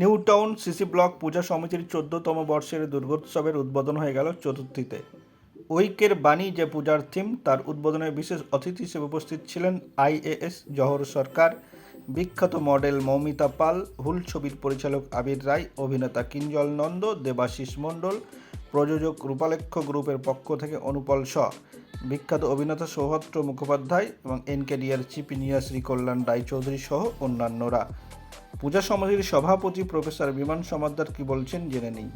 New Town CC block পূজা সমিতির চোদ্দতম বর্ষের দুর্গোৎসবের উদ্বোধন হয়ে গেল চতুর্থীতে। ঐক্যের বাণী যে পূজার থিম, তার উদ্বোধনে বিশেষ অতিথি হিসেবে উপস্থিত ছিলেন আইএএস জহর সরকার, বিখ্যাত মডেল মৌমিতা পাল, হুল ছবির পরিচালক আবির রায়, অভিনেতা কিঞ্জল নন্দ, দেবাশিস মণ্ডল, প্রযোজক রূপালেক্ষ গ্রুপের পক্ষ থেকে অনুপল শ, বিখ্যাত অভিনেতা সৌভদ্র মুখোপাধ্যায় এবং NKDR chief engineer Shri Kalyan Raychaudhuri সহ অন্যান্যরা। পূজা সমাজের সভাপতি প্রফেসর বিমান সমাদ্দার কি বলছেন জেনে নেই।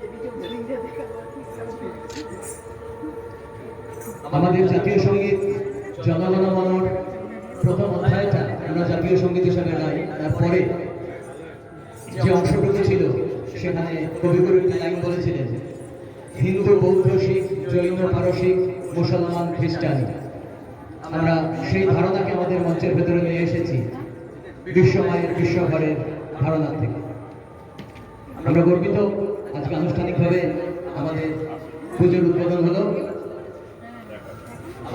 যে ভিডিও ভিডিও দেখা আমাদের জাতীয় সংগীত জনগণ প্রথম অধ্যায়টা আমরা জাতীয় সংগীত হিসাবে গাই তারপরে যে অংশটুকু ছিল, সেখানে কবিগুরু লাইন বলেছিলেন, হিন্দু, বৌদ্ধ, শিখ, জৈন পারসিক মুসলমান, খ্রিস্টান। আমরা সেই ধারণাকে আমাদের মঞ্চের ভেতরে নিয়ে এসেছি, বিশ্বমায়ের, বিশ্বঘরের ধারণা থেকে। আমরা গর্বিত, আজকে আনুষ্ঠানিকভাবে আমাদের পুজোর উদ্বোধন হলো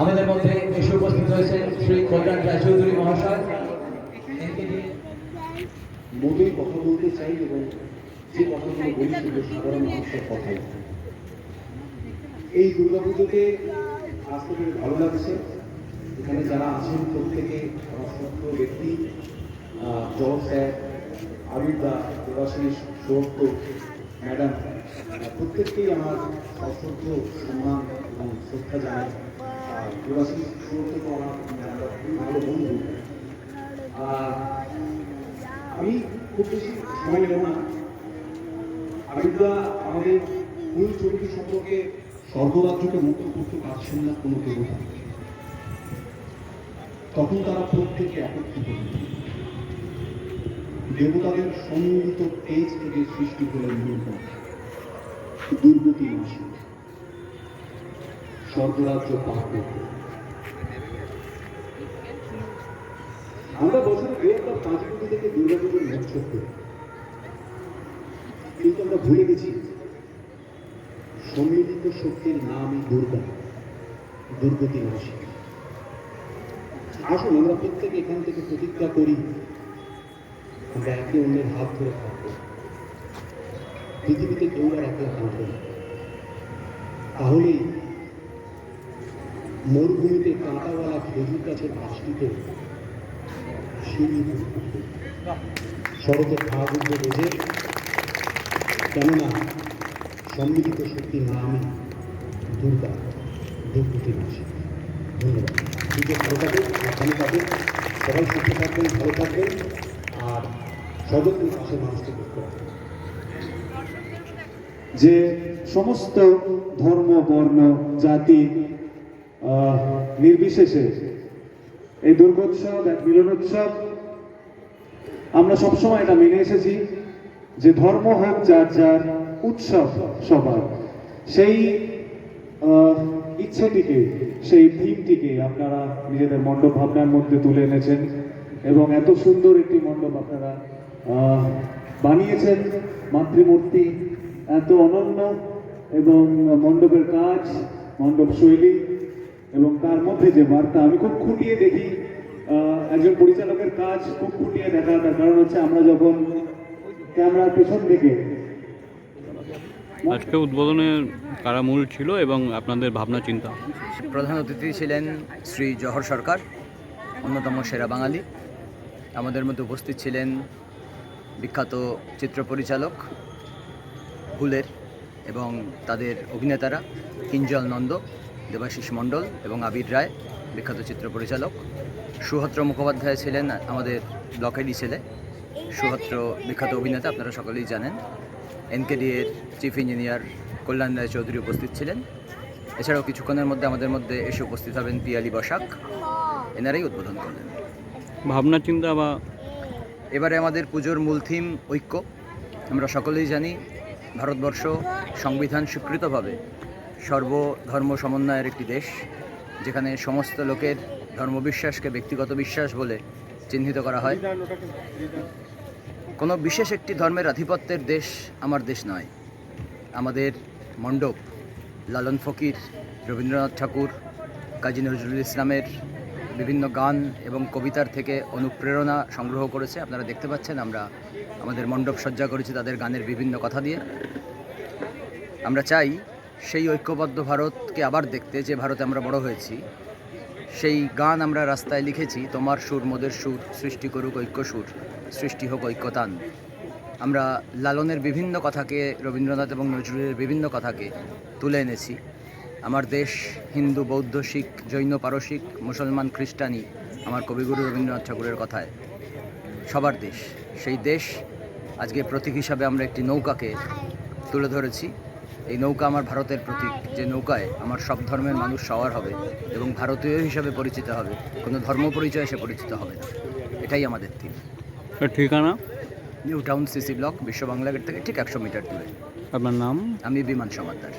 আমাদের মধ্যে এসে উপস্থিত হয়েছেন শ্রী কল্যাণ রায়চৌধুরী মহাশয়। মোটেই কথা বলতে চাই এবং যে কথাগুলো বলি সেগুলো সাধারণ মানুষের কথাই। এই দুর্গাপুজোতে আসতে পেরে ভালো লাগছে। এখানে যারা আছেন, প্রত্যেকে আমার ব্যক্তি জল স্যার, আবির দা, দেবাশিস সৌত্য ম্যাডাম প্রত্যেককেই আমার সশ্রদ্ধ সম্মান এবং শ্রদ্ধা জানাই দেবাশিস সৌত্য তো আমার ভালো বন্ধু। আমি খুব বেশি সময় নেব না। আবিদা আমাদের মূল ছবিটি সম্পর্কে স্বর্গরাজ্যকে মুক্ত করতে পারছেন না কোনো দেবতা তখন তারা প্রত্যেকে একত্রিত। দেবতাদের সম্মিলিত তেজ থেকে সৃষ্টি হলেন দুর্গা দুর্গতি মাসে স্বর্গরাজ্য পার করতে আমরা বছরে দু একবার পাঁচ কোটি থেকে দুর্গা পুজোর মহোৎসব করি। কিন্তু আমরা ভুলে গেছি, সম্মিলিত শক্তির নামই দুর্গা, দুর্গতি নাশী আসুন, আমরা প্রত্যেকে এখান থেকে প্রতিজ্ঞা করি, আমরা একে অন্যের হাত ধরে থাকব। পৃথিবীতে কেউ একে থাকবে না। তাহলেই মরুভূমিতে কাঁটাওয়ালা খেজুর গাছের সিঁড়ি শরতের ভাগুদ্ধ বোঝে কেননা সম্মিলিত শক্তির নামই দুর্গা দুর্গতি নাশী ধন্যবাদ। ঠিক ভালো থাকবেন সাবধানে থাকবেন সবাই সুস্থ থাকবেন ভালো থাকবেন আর সর্বত্র পাশের মানুষকে দেখতে যে সমস্ত ধর্ম, বর্ণ, জাতি নির্বিশেষে এই দুর্গোৎসব, এক মিলনোৎসব, আমরা সবসময় এটা মেনে এসেছি যে ধর্ম হোক যার যার, উৎসব সবার। সেই ইচ্ছেটিকে, সেই থিমটিকে আপনারা নিজেদের মণ্ডপ ভাবনার মধ্যে তুলে এনেছেন এবং এত সুন্দর একটি মণ্ডপ আপনারা বানিয়েছেন। মাতৃমূর্তি এত অনন্য এবং মণ্ডপের কাজ মণ্ডপ শৈলী এবং তার মধ্যে যে বার্তা আমি খুব খুঁটিয়ে দেখি একজন পরিচালকের কাজ খুব খুঁটিয়ে দেখা তার কারণ হচ্ছে আমরা যখন ক্যামেরার পেছন থেকে আজকে উদ্বোধনে কারা মূল ছিল এবং আপনাদের ভাবনা চিন্তা? প্রধান অতিথি ছিলেন শ্রী জহর সরকার অন্যতম সেরা বাঙালি। আমাদের মধ্যে উপস্থিত ছিলেন বিখ্যাত চিত্র পরিচালক হুলের এবং তাদের অভিনেতারা কিঞ্জল নন্দ। দেবাশিস মণ্ডল এবং আবির রায় বিখ্যাত চিত্র পরিচালক। সুহত্র মুখোপাধ্যায় ছিলেন আমাদের ব্লকেরই ছেলে। সুহত্র বিখ্যাত অভিনেতা আপনারা সকলেই জানেন। এনকেডি এর চিফ ইঞ্জিনিয়ার কল্যাণ রায় চৌধুরী উপস্থিত ছিলেন। এছাড়াও কিছুক্ষণের মধ্যে আমাদের মধ্যে এসে উপস্থিত হবেন পিয়ালি বসাক। এনারাই উদ্বোধন করলেন। ভাবনা চিন্তা বা এবারে আমাদের পুজোর মূল থিম ঐক্য। আমরা সকলেই জানি ভারতবর্ষ সংবিধান স্বীকৃতভাবে সর্বধর্ম সমন্বয়ের একটি দেশ, যেখানে সমস্ত লোকের ধর্মবিশ্বাসকে ব্যক্তিগত বিশ্বাস বলে চিহ্নিত করা হয়। কোনো বিশেষ একটি ধর্মের আধিপত্যের দেশ আমার দেশ নয়। আমাদের মণ্ডপ, লালন ফকির, রবীন্দ্রনাথ ঠাকুর, কাজী নজরুল ইসলামের বিভিন্ন গান এবং কবিতার থেকে অনুপ্রেরণা সংগ্রহ করেছে। আপনারা দেখতে পাচ্ছেন আমরা আমাদের মণ্ডপ সজ্জা করেছি তাদের গানের বিভিন্ন কথা দিয়ে। আমরা চাই সেই ঐক্যবদ্ধ ভারতকে আবার দেখতে যে ভারতে আমরা বড় হয়েছি, সেই গান আমরা রাস্তায় লিখেছি, তোমার সুর, মোদের সুর, সৃষ্টি করুক ঐক্য সুর, সৃষ্টি হোক ঐক্যতান। আমরা লালনের বিভিন্ন কথাকে, রবীন্দ্রনাথ এবং নজরুলের বিভিন্ন কথাকে তুলে এনেছি। আমার দেশ হিন্দু, বৌদ্ধ, শিখ, জৈন, পারসিক, মুসলমান, খ্রিস্টানি, আমার কবিগুরু রবীন্দ্রনাথ ঠাকুরের কথায়। সবার দেশ, সেই দেশ, আজকে প্রতীক হিসাবে আমরা একটি নৌকাকে তুলে ধরেছি। এই নৌকা আমার ভারতের প্রতীক। যে নৌকায় আমার সব ধর্মের মানুষ সওয়ার হবে এবং ভারতীয় হিসাবে পরিচিত হবে। কোনো ধর্ম পরিচয় সে পরিচিত হবে না। এটাই আমাদের থিম ঠিকানা? নিউ টাউন সিসি ব্লক বিশ্ব বাংলা গেট থেকে ঠিক একশো মিটার দূরে। আপনার নাম? আমি বিমান সমাদ্দার